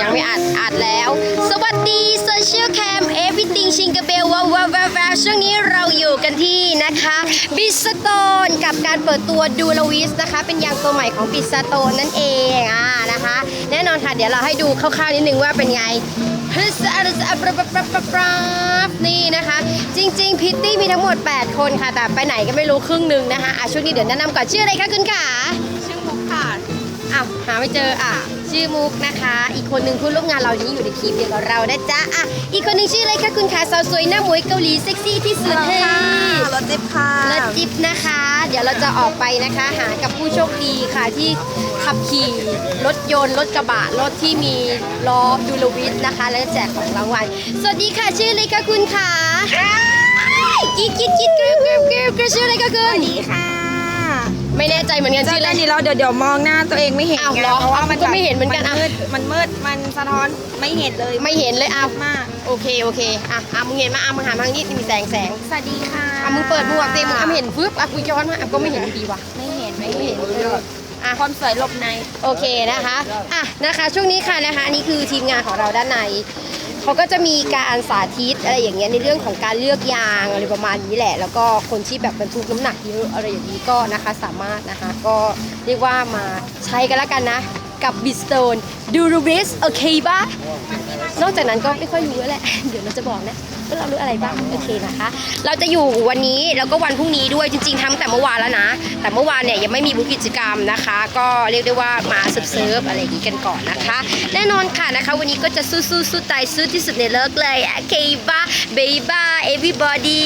ยังไม่อัดอัดแล้ว สวัสดีโซเชียลแคม everything ชิงก e เบลว้าวว้าวว้าวช่วงนี้เราอยู่กันที่นะคะบิสโตนกับการเปิดตัวดูลวิสนะคะ เป็นยางตัวใหม่ของบิสโตนนั่นเองอ่านะคะ แน่นอนค่ะ เดี๋ยวเราให้ดูคร่าวๆนิดนึงว่าเป็นไงฮึสอะรึสอะปรับปรับนี่นะคะ จริง ๆ พิตตี้มีทั้งหมด 8 คนค่ะ แต่ไปไหนก็ไม่รู้ครึ่งหนึ่งนะคะอะช่วงนี้เดี๋ยวแนะนำก่อนชื่ออะไรคะคุณขา อ้าวหาไม่เจออะ ชื่อมุกนะคะ อีกคนหนึ่งผู้ร่วมงานเรานี้อยู่ในทีมเดียวกับเรานะจ๊ะอะอีกคนหนึ่งชื่ออะไรคะคุณขาสาวสวยหน้าหมวยเกาหลีเซ็กซี่ที่สุดเฮ้ย รถจิ๊บค่ะและจิ๊บนะคะ เดี๋ยวเราจะออกไปนะคะ หากับผู้โชคดีค่ะที่ขับขี่รถยนต์รถกระบะรถที่มีล้อดูลวิสนะคะ และแจกของรางวัลสวัสดีค่ะชื่ออะไรคะคุณขากิ๊กกิ๊กกิ๊กกริ๊บกริ๊บกริ๊บกริ๊บชื่ออะไรคะคุณสวัสดีค่ะ ไม่แน่ใจเหมือนกันเจชื่อออะไรกันนี้เราเดี๋ยวเดี๋ยวมองหน้าตัวเองไม่เห็นอ้าวไงเหรอเพราะว่ามันก็ไม่เห็นเหมือนกันมันมืดมันมืดมันสะท้อนไม่เห็นเลยไม่เห็นเลยอะมากโอเคโอเคอะอะมึงเห็นมาอะมึงหันมาทางนี้มีแสงแสงสวัสดีค่ะอะมึงเปิดหมวกเต็มมึงอะไม่เห็นฟึบอะกูย้อนมาอะก็ไม่เห็นอยู่ดีว่ะ ไม่เห็นไม่ไม่เห็เห็นนเลยอะ ความสวยหลบใน โอเคนะคะ อะนะคะ ช่วงนี้ค่ะนะคะ อันนี้คือทีมงานของเราด้านใน เขาก็จะมีการสาธิตอะไรอย่างเงี้ยในเรื่องของการเลือกยางอะไรประมาณนี้แหละ แล้วก็คนที่แบบบรรทุกน้ำหนักเยอะอะไรอย่างนี้ก็นะคะสามารถนะคะ ก็เรียกว่ามาใช้กันแล้วกันนะ กับบิสโตนดูรูบิสโอเคปะนอกจากนั้นก็ไม่ค่อยรู้แล้วแหละ เดี๋ยวเราจะบอกนะว่าเรารู้อะไรบ้างโอเคนะคะ เราจะอยู่วันนี้แล้วก็วันพรุ่งนี้ด้วยจริงๆทำแต่เมื่อวานแล้วนะ แต่เมื่อวานเนี่ยยังไม่มีบุกิจกรรมนะคะ ก็เรียกได้ว่ามาเซิร์ฟอะไรอย่างนี้กันก่อนนะคะ แน่นอนค่ะนะคะ วันนี้ก็จะสู้ๆสู้ตายสู้ที่สุดในโลกเลยโอเคบ้าเบย์บ้า everybody